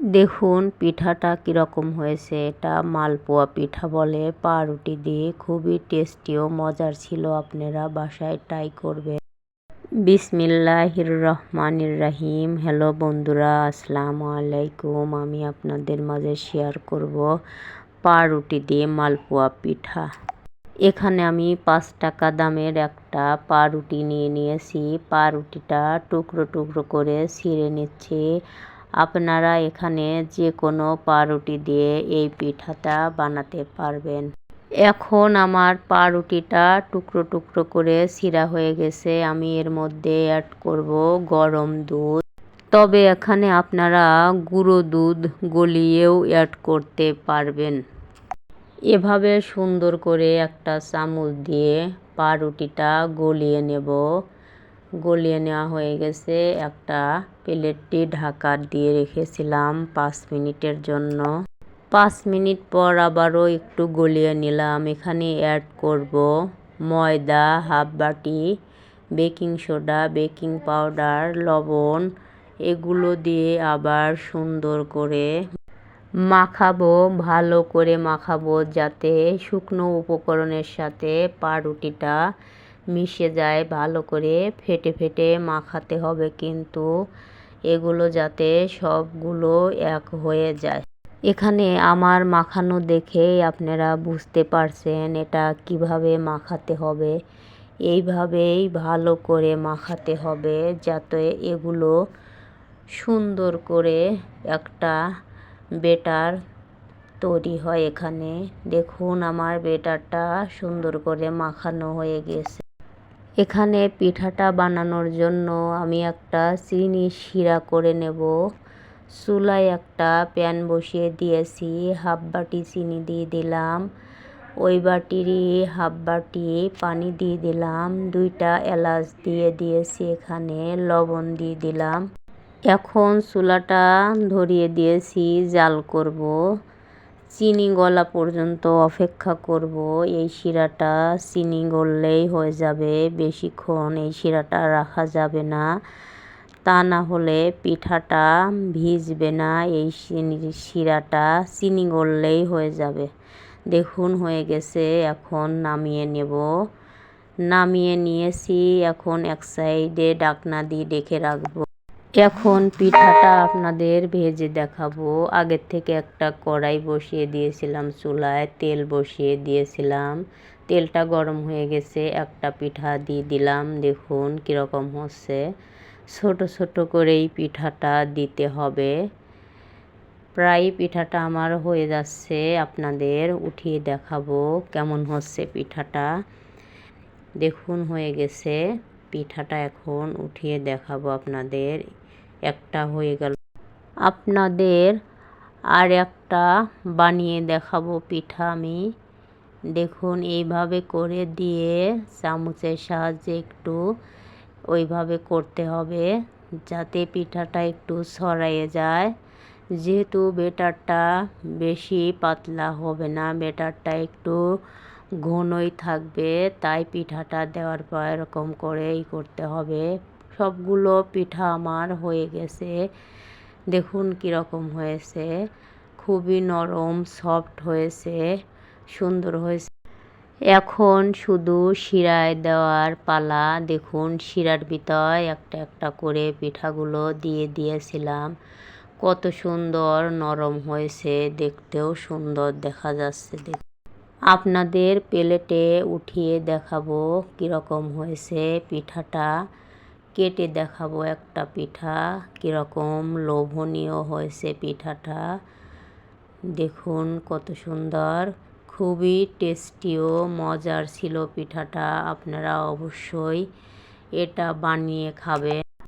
দেখুন, পিঠাটা কীরকম হয়েছে। এটা মালপোয়া পিঠা বলে। পাউরুটি দিয়ে খুবই টেস্টি ও মজার ছিল। আপনারা বাসায় ট্রাই করবেন। বিসমিল্লাহির রহমানির রাহিম। হ্যালো বন্ধুরা, আসসালামু আলাইকুম। আমি আপনাদের মাঝে শেয়ার করব পাউরুটি দিয়ে মালপোয়া পিঠা। এখানে আমি পাঁচ টাকা দামের একটা পাউরুটি নিয়ে নিয়েছি। পাউরুটিটা টুকরো টুকরো করে ছিঁড়ে নিচ্ছি। আপনারা এখানে যে কোনো পাউরুটি দিয়ে এই পিঠাটা বানাতে পারবেন। এখন আমার পাউরুটিটা টুকরো টুকরো করে ছিঁড়া হয়ে গেছে। আমি এর মধ্যে অ্যাড করব গরম দুধ। তবে এখানে আপনারা গুঁড়ো দুধ গলিয়েও অ্যাড করতে পারবেন। এভাবে সুন্দর করে একটা চামচ দিয়ে পাউরুটিটা গলিয়ে নেব। গলিয়ে নেওয়া হয়ে গেছে। একটা প্লেটটি ঢাকা দিয়ে রেখেছিলাম পাঁচ মিনিটের জন্য। পাঁচ মিনিট পর আবারও একটু গলিয়ে নিলাম। এখানে অ্যাড করব ময়দা হাফ বাটি বেকিং সোডা বেকিং পাউডার লবণ। এগুলো দিয়ে আবার সুন্দর করে মাখাবো, ভালো করে মাখাবো, যাতে শুকনো উপকরণের সাথে পাউরুটিটা মিশে যায়, ভালো করে ফেটে ফেটে মাখাতে হবে কিন্তু এগুলো যাতে সবগুলো এক হয়ে যায়। এখানে আমার মাখানো দেখেই আপনারা বুঝতে পারছেন এটা কীভাবে মাখাতে হবে। এইভাবেই ভালো করে মাখাতে হবে যাতে এগুলো সুন্দর করে একটা বেটার তৈরি হয় এখানে। দেখুন আমার বেটারটা সুন্দর করে মাখানো হয়ে গেছে। এখানে পিঠাটা বানানোর জন্য আমি একটা চিনি শিরা করে নেব। চুলায় একটা প্যান বসিয়ে দিয়েছি, হাফ বাটি চিনি দিয়ে দিলাম। ওই বাটিরই হাফ বাটি পানি দিয়ে দিলাম। দুইটা এলাচ দিয়ে দিয়েছি এখানে, লবণ দিয়ে দিলাম। এখন চুলাটা ধরিয়ে দিয়েছি, জাল করব। চিনি গলা পর্যন্ত অপেক্ষা করব। এই শিরাটা চিনি গললেই হয়ে যাবে। বেশিক্ষণ এই শিরাটা রাখা যাবে না। তা না হলে পিঠাটা ভিজবে না। এই শিরাটা চিনি গললেই হয়ে যাবে। দেখুন, হয়ে গেছে। এখন নামিয়ে নেব। নামিয়ে নিয়েছি। এখন এক সাইডে ডাকনা দিয়ে ডেকে রাখব। এখন পিঠাটা আপনাদের ভেজে দেখাবো। আগের থেকে একটা কড়াই বসিয়ে দিয়েছিলাম চুলায়, তেল বসিয়ে দিয়েছিলাম। তেলটা গরম হয়ে গেছে, একটা পিঠা দিয়ে দিলাম। দেখুন কীরকম হচ্ছে। ছোট ছোট করেই পিঠাটা দিতে হবে। প্রায় পিঠাটা আমার হয়ে যাচ্ছে, আপনাদের উঠিয়ে দেখাবো কেমন হচ্ছে পিঠাটা। দেখুন হয়ে গেছে, পিঠাটা এখন উঠিয়ে দেখাবো আপনাদের। একটা হয়ে গেল। আপনাদের আর একটা বানিয়ে দেখাবো পিঠা আমি। দেখুন, এইভাবে করে দিয়ে চামচের সাহায্যে একটু ওইভাবে করতে হবে যাতে পিঠাটা একটু ছড়াইয়ে যায়। যেহেতু বেটারটা বেশি পাতলা হবে না বেটারটা একটু ঘনই থাকবে, তাই পিঠাটা দেওয়ার পর এরকম করেই করতে হবে। সবগুলো পিঠা আমার হয়ে গেছে। দেখুন কীরকম হয়েছে। খুবই নরম সফট হয়েছে, সুন্দর হয়েছে। এখন শুধু শিরায় দেওয়ার পালা। দেখুন শিরার ভিতর একটা একটা করে পিঠাগুলো দিয়ে দিয়েছিলাম। কত সুন্দর নরম হয়েছে, দেখতেও সুন্দর দেখা যাচ্ছে আপনাদের প্লেটে উঠিয়ে দেখাবো কীরকম হয়েছে পিঠাটা। কেটে দেখাবো একটা পিঠা, কীরকম লোভনীয় হয়েছে পিঠাটা। দেখুন কত সুন্দর, খুবই টেস্টিও, মজার ছিল পিঠাটা, আপনারা অবশ্যই এটা বানিয়ে খাবেন।